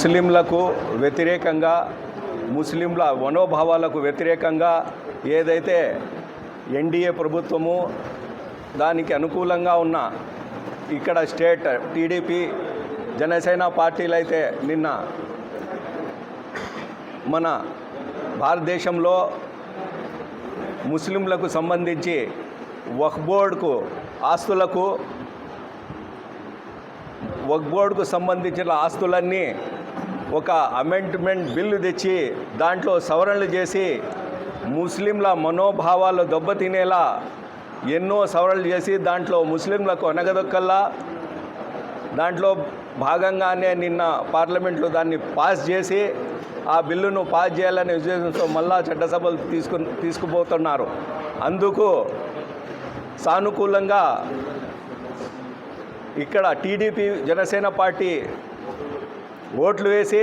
ముస్లింలకు వ్యతిరేకంగా ముస్లింల మనోభావాలకు వ్యతిరేకంగా ఏదైతే ఎన్డీఏ ప్రభుత్వము దానికి అనుకూలంగా ఉన్న ఇక్కడ స్టేట్ టీడీపీ జనసేన పార్టీలు అయితే నిన్న మన భారతదేశంలో ముస్లింలకు సంబంధించి వక్ఫ్ బోర్డుకు ఆస్తులకు వక్ఫ్ బోర్డుకు సంబంధించిన ఆస్తులన్నీ ఒక అమెండ్మెంట్ బిల్లు తెచ్చి దాంట్లో సవరణలు చేసి ముస్లింల మనోభావాలు దెబ్బతినేలా ఎన్నో సవరణలు చేసి దాంట్లో ముస్లింలకు అనగదొక్కల్లా దాంట్లో భాగంగానే నిన్న పార్లమెంట్లో దాన్ని పాస్ చేసి ఆ బిల్లును పాస్ చేయాలనే ఉద్దేశంతో మళ్ళా చట్టసభలు తీసుకు తీసుకుపోతున్నారు. అందుకు సానుకూలంగా ఇక్కడ టీడీపీ జనసేన పార్టీ ఓట్లు వేసి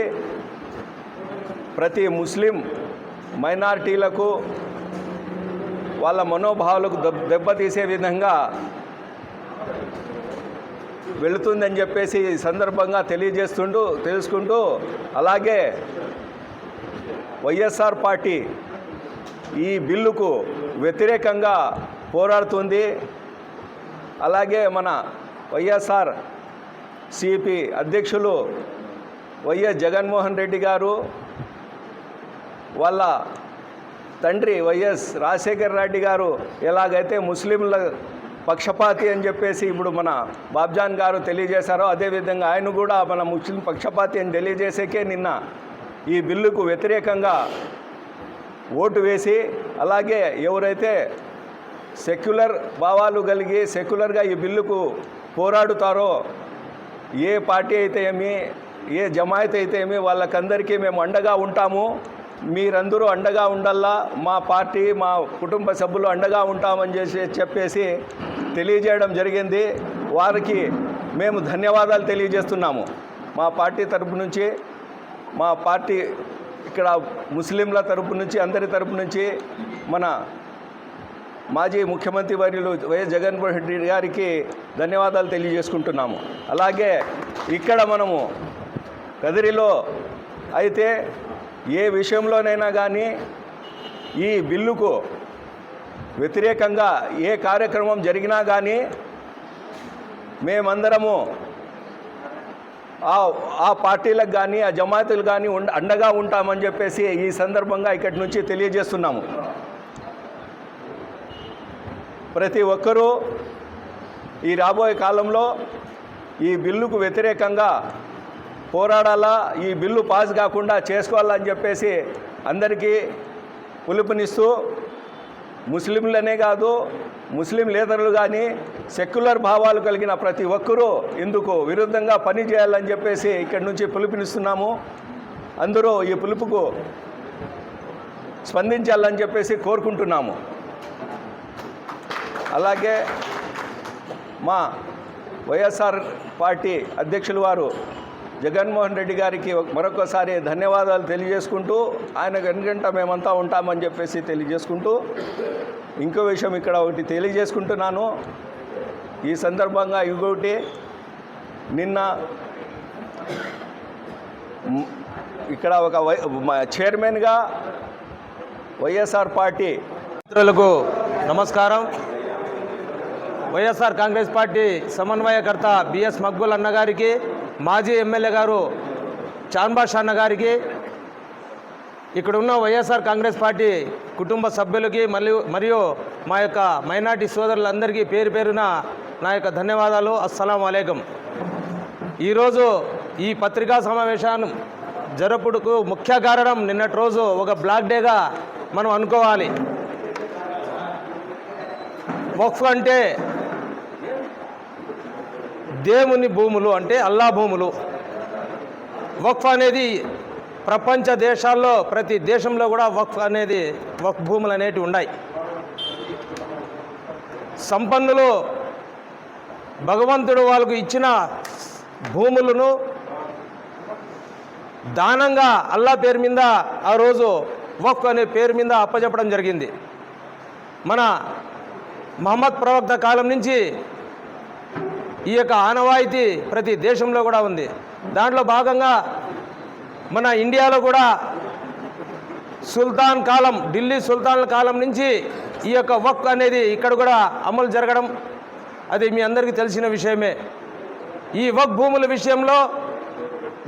ప్రతి ముస్లిం మైనారిటీలకు వాళ్ళ మనోభావాలకు దెబ్బతీసే విధంగా వెళుతుందని చెప్పేసి ఈ సందర్భంగా తెలియజేస్తుంటూ తెలుసుకుంటూ అలాగే వైఎస్ఆర్ పార్టీ ఈ బిల్లుకు వ్యతిరేకంగా పోరాడుతుంది. అలాగే మన వైఎస్ఆర్ సిపి అధ్యక్షులు వైఎస్ జగన్మోహన్ రెడ్డి గారు వాళ్ళ తండ్రి వైఎస్ రాజశేఖర రెడ్డి గారు ఎలాగైతే ముస్లింల పక్షపాతి అని చెప్పేసి ఇప్పుడు మన బాబ్జాన్ గారు తెలియజేశారో అదేవిధంగా ఆయన కూడా మన ముస్లిం పక్షపాతి అని తెలియజేసేకే నిన్న ఈ బిల్లుకు వ్యతిరేకంగా ఓటు వేసి అలాగే ఎవరైతే సెక్యులర్ భావాలు కలిగి సెక్యులర్గా ఈ బిల్లుకు పోరాడుతారో ఏ పార్టీ అయితే ఏమి ఏ జమాయత్ అయితే ఏమి వాళ్ళకందరికీ మేము అండగా ఉంటాము. మీరందరూ అండగా ఉండల్లా మా పార్టీ మా కుటుంబ సభ్యులు అండగా ఉంటామని చేసి చెప్పేసి తెలియజేయడం జరిగింది. వారికి మేము ధన్యవాదాలు తెలియజేస్తున్నాము. మా పార్టీ తరపు నుంచి మా పార్టీ ఇక్కడ ముస్లింల తరపు నుంచి అందరి తరపు నుంచి మన మాజీ ముఖ్యమంత్రి వర్యులు వైఎస్ జగన్మోహన్ రెడ్డి గారికి ధన్యవాదాలు తెలియజేసుకుంటున్నాము. అలాగే ఇక్కడ మనము కదిరిలో. అయితే ఏ విషయంలోనైనా కానీ ఈ బిల్లుకు వ్యతిరేకంగా ఏ కార్యక్రమం జరిగినా కానీ మేమందరము ఆ ఆ పార్టీలకు కానీ ఆ జమాతులు కానీ అండగా ఉంటామని చెప్పేసి ఈ సందర్భంగా ఇక్కడి నుంచి తెలియజేస్తున్నాము. ప్రతి ఒక్కరూ ఈ రాబోయే కాలంలో ఈ బిల్లుకు వ్యతిరేకంగా పోరాడాలా ఈ బిల్లు పాస్ కాకుండా చేసుకోవాలని చెప్పేసి అందరికీ పిలుపునిస్తూ ముస్లింలనే కాదు ముస్లిం లేదర్లు కానీ సెక్యులర్ భావాలు కలిగిన ప్రతి ఒక్కరూ ఇందుకు విరుద్ధంగా పని చేయాలని చెప్పేసి ఇక్కడి నుంచి పిలుపునిస్తున్నాము. అందరూ ఈ పిలుపుకు స్పందించాలని చెప్పేసి కోరుకుంటున్నాము. అలాగే మా వైఎస్ఆర్ పార్టీ అధ్యక్షులు వారు జగన్మోహన్ రెడ్డి గారికి మరొకసారి ధన్యవాదాలు తెలియజేసుకుంటూ ఆయన వెనుకంట మేమంతా ఉంటామని చెప్పేసి తెలియజేసుకుంటూ ఇంకో విషయం ఇక్కడ ఒకటి తెలియజేసుకుంటున్నాను. ఈ సందర్భంగా ఇంకొకటి నిన్న ఇక్కడ ఒక వై చైర్మన్గా వైఎస్ఆర్ పార్టీ మిత్రులకు నమస్కారం. వైఎస్ఆర్ కాంగ్రెస్ పార్టీ సమన్వయకర్త బిఎస్ మక్బుల్ అన్నగారికి మాజీ ఎమ్మెల్యే గారు చాన్బాషాన్న గారికి ఇక్కడ ఉన్న వైఎస్ఆర్ కాంగ్రెస్ పార్టీ కుటుంబ సభ్యులకి మరియు మరియు మా యొక్క మైనార్టీ సోదరులందరికీ పేరు పేరున నా యొక్క ధన్యవాదాలు. అస్సలం అలైకం. ఈరోజు ఈ పత్రికా సమావేశాన్ని జరపుడుకు ముఖ్య కారణం నిన్నటి రోజు ఒక బ్లాక్ డేగా మనం అనుకోవాలి. వక్ఫ్ అంటే దేవుని భూములు అంటే అల్లా భూములు. వక్ఫ్ అనేది ప్రపంచ దేశాల్లో ప్రతి దేశంలో కూడా వక్ఫ్ అనేది వక్ఫ్ భూములు అనేటివి ఉన్నాయి. సంపన్నులు భగవంతుడు వాళ్ళకు ఇచ్చిన భూములను దానంగా అల్లా పేరు మీద ఆ రోజు వక్ అనే పేరు మీద అప్పచెప్పడం జరిగింది. మన మహమ్మద్ ప్రవక్త కాలం నుంచి ఈ యొక్క ఆనవాయితీ ప్రతి దేశంలో కూడా ఉంది. దాంట్లో భాగంగా మన ఇండియాలో కూడా సుల్తాన్ కాలం ఢిల్లీ సుల్తాన్ కాలం నుంచి ఈ యొక్క వక్ అనేది ఇక్కడ కూడా అమలు జరగడం అది మీ అందరికీ తెలిసిన విషయమే. ఈ వక్ భూముల విషయంలో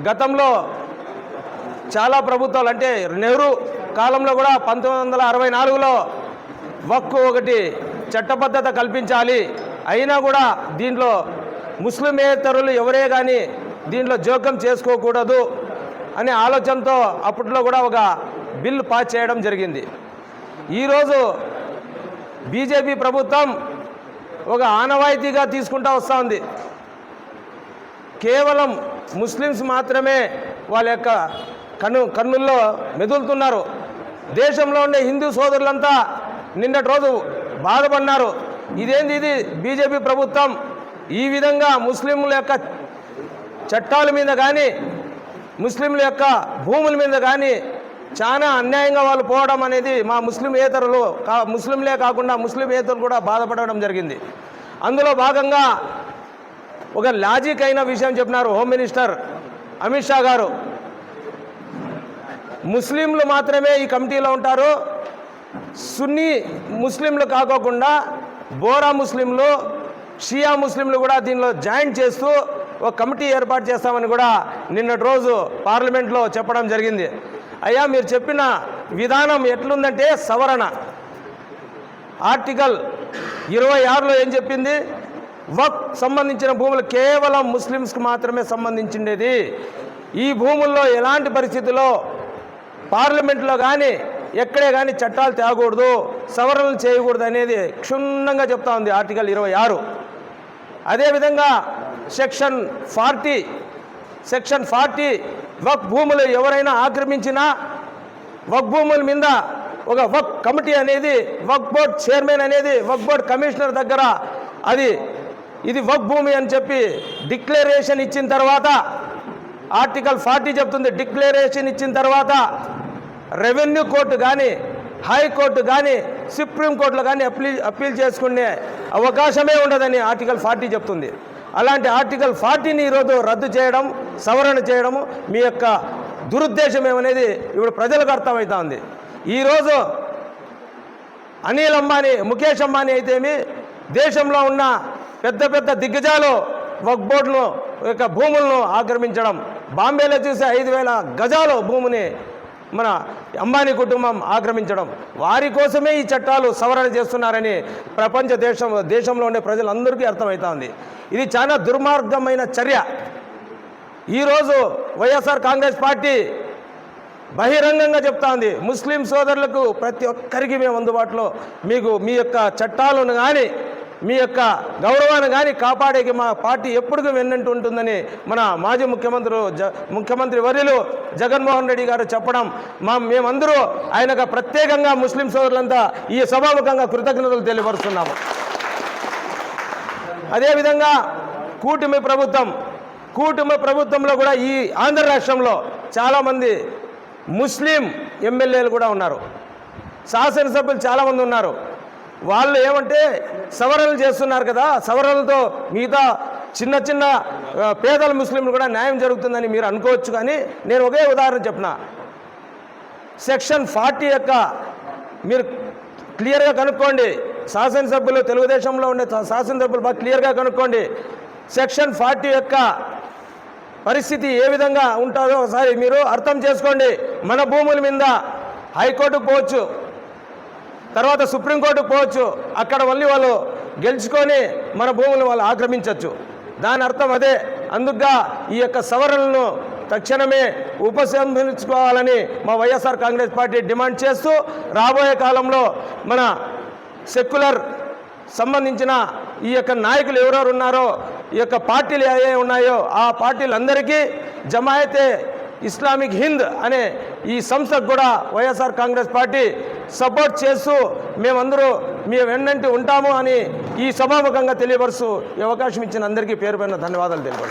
గతంలో చాలా ప్రభుత్వాలు అంటే నెహ్రూ కాలంలో కూడా పంతొమ్మిది వందల అరవై నాలుగులో వక్ ఒకటి చట్టబద్ధత కల్పించాలి. అయినా కూడా దీంట్లో ముస్లిమేతరులు ఎవరే కానీ దీంట్లో జోక్యం చేసుకోకూడదు అనే ఆలోచనతో అప్పట్లో కూడా ఒక బిల్ పాస్ చేయడం జరిగింది. ఈరోజు బీజేపీ ప్రభుత్వం ఒక ఆనవాయితీగా తీసుకుంటా వస్తూ ఉంది. కేవలం ముస్లిమ్స్ మాత్రమే వాళ్ళ యొక్క కన్ను కన్నుల్లో మెదులుతున్నారు. దేశంలో ఉండే హిందూ సోదరులంతా నిన్నటి రోజు బాధపడినారు. ఇదేంది ఇది? బీజేపీ ప్రభుత్వం ఈ విధంగా ముస్లింల యొక్క చట్టాల మీద కానీ ముస్లింల యొక్క భూముల మీద కానీ చాలా అన్యాయంగా వాళ్ళు పోవడం అనేది మా ముస్లింయేతరులు కా ముస్లింలే కాకుండా ముస్లింయేతరులు కూడా బాధపడడం జరిగింది. అందులో భాగంగా ఒక లాజిక్ అయిన విషయం చెప్పినారు హోమ్ మినిస్టర్ అమిత్ షా గారు. ముస్లింలు మాత్రమే ఈ కమిటీలో ఉంటారు. సున్నీ ముస్లింలు కాకోకుండా బోరా ముస్లింలు షియా ముస్లింలు కూడా దీనిలో జాయిన్ చేస్తూ ఒక కమిటీ ఏర్పాటు చేస్తామని కూడా నిన్నటి రోజు పార్లమెంట్లో చెప్పడం జరిగింది. అయ్యా మీరు చెప్పిన విధానం ఎట్లుందంటే సవరణ. ఆర్టికల్ ఇరవై ఆరులో ఏం చెప్పింది? వక్ సంబంధించిన భూములు కేవలం ముస్లిమ్స్కి మాత్రమే సంబంధించిండేది. ఈ భూముల్లో ఎలాంటి పరిస్థితుల్లో పార్లమెంట్లో కానీ ఎక్కడే కానీ చట్టాలు తేకూడదు సవరణలు చేయకూడదు అనేది క్షుణ్ణంగా చెప్తా ఉంది ఆర్టికల్ ఇరవై ఆరు. అదేవిధంగా సెక్షన్ ఫార్టీ సెక్షన్ ఫార్టీ వక్ భూములు ఎవరైనా ఆక్రమించినా వక్ భూముల మీద ఒక వక్ కమిటీ అనేది వక్ బోర్డ్ చైర్మన్ అనేది వక్ బోర్డ్ కమిషనర్ దగ్గర అది ఇది వక్ భూమి అని చెప్పి డిక్లరేషన్ ఇచ్చిన తర్వాత ఆర్టికల్ ఫార్టీ చెప్తుంది డిక్లరేషన్ ఇచ్చిన తర్వాత రెవెన్యూ కోర్టు కానీ హైకోర్టు కానీ సుప్రీంకోర్టులో కానీ అప్పీల్ అప్పీల్ చేసుకునే అవకాశమే ఉండదని ఆర్టికల్ ఫార్టీ చెప్తుంది. అలాంటి ఆర్టికల్ ఫార్టీని ఈరోజు రద్దు చేయడం సవరణ చేయడము మీ యొక్క దురుద్దేశం ఏమనేది ఇప్పుడు ప్రజలకు అర్థమవుతా ఉంది ఈరోజు అనిల్ అంబానీ ముఖేష్ అంబానీ అయితేమి దేశంలో ఉన్న పెద్ద పెద్ద దిగ్గజాలు వక్ బోర్డును యొక్క భూములను ఆక్రమించడం బాంబేలో చూసే ఐదు వేల గజాలు భూమిని మన అంబానీ కుటుంబం ఆక్రమించడం వారి కోసమే ఈ చట్టాలు సవరణ చేస్తున్నారని ప్రపంచ దేశం దేశంలో ఉండే ప్రజలందరికీ అర్థమవుతా ఉంది ఇది చాలా దుర్మార్గమైన చర్య. ఈరోజు వైఎస్ఆర్ కాంగ్రెస్ పార్టీ బహిరంగంగా చెప్తా ఉంది ముస్లిం సోదరులకు ప్రతి ఒక్కరికి మేము అందుబాటులో మీకు మీ యొక్క చట్టాలను కానీ మీ యొక్క గౌరవాన్ని కానీ కాపాడేకి మా పార్టీ ఎప్పటికీ వెన్నంటూ ఉంటుందని మన మాజీ ముఖ్యమంత్రి జ ముఖ్యమంత్రి వర్యులు జగన్మోహన్ రెడ్డి గారు చెప్పడం. మా మేమందరూ ఆయనకు ప్రత్యేకంగా ముస్లిం సోదరులంతా ఈ సభాముఖంగా కృతజ్ఞతలు తెలియపరుస్తున్నాము. అదేవిధంగా కూటమి ప్రభుత్వం కూటమి ప్రభుత్వంలో కూడా ఈ ఆంధ్ర రాష్ట్రంలో చాలామంది ముస్లిం ఎమ్మెల్యేలు కూడా ఉన్నారు. శాసనసభ్యులు చాలామంది ఉన్నారు. వాళ్ళు ఏమంటే సవరణలు చేస్తున్నారు కదా సవరణలతో మిగతా చిన్న చిన్న పేదల ముస్లింలు కూడా న్యాయం జరుగుతుందని మీరు అనుకోవచ్చు కానీ నేను ఒకే ఉదాహరణ చెప్పిన సెక్షన్ ఫార్టీ యొక్క మీరు క్లియర్గా కనుక్కోండి. శాసనసభ్యులు తెలుగుదేశంలో ఉండే శాసనసభ్యులు బాగా క్లియర్గా కనుక్కోండి. సెక్షన్ ఫార్టీ యొక్క పరిస్థితి ఏ విధంగా ఉంటుందో ఒకసారి మీరు అర్థం చేసుకోండి. మన భూముల మీద హైకోర్టుకు పోవచ్చు. తర్వాత సుప్రీంకోర్టుకు పోవచ్చు. అక్కడ మళ్ళీ వాళ్ళు గెలుచుకొని మన భూములను వాళ్ళు ఆక్రమించవచ్చు దాని అర్థం అదే. అందుగా ఈ యొక్క సవరణలను తక్షణమే ఉపసంహరించుకోవాలని మా వైఎస్ఆర్ కాంగ్రెస్ పార్టీ డిమాండ్ చేస్తూ రాబోయే కాలంలో మన సెక్యులర్ సంబంధించిన ఈ యొక్క నాయకులు ఎవరెవరు ఉన్నారో ఈ యొక్క పార్టీలు ఏ ఉన్నాయో ఆ పార్టీలందరికీ జమాయతే ఇస్లామిక్ హింద్ అనే ఈ సంస్థకు కూడా వైఎస్ఆర్ కాంగ్రెస్ పార్టీ సపోర్ట్ చేస్తూ మేమందరూ మీ వెన్నంటి ఉంటాము అని ఈ సభాముఖంగా తెలియపరుస్తూ ఈ అవకాశం ఇచ్చిన అందరికీ పేరు పైన ధన్యవాదాలు తెలియదు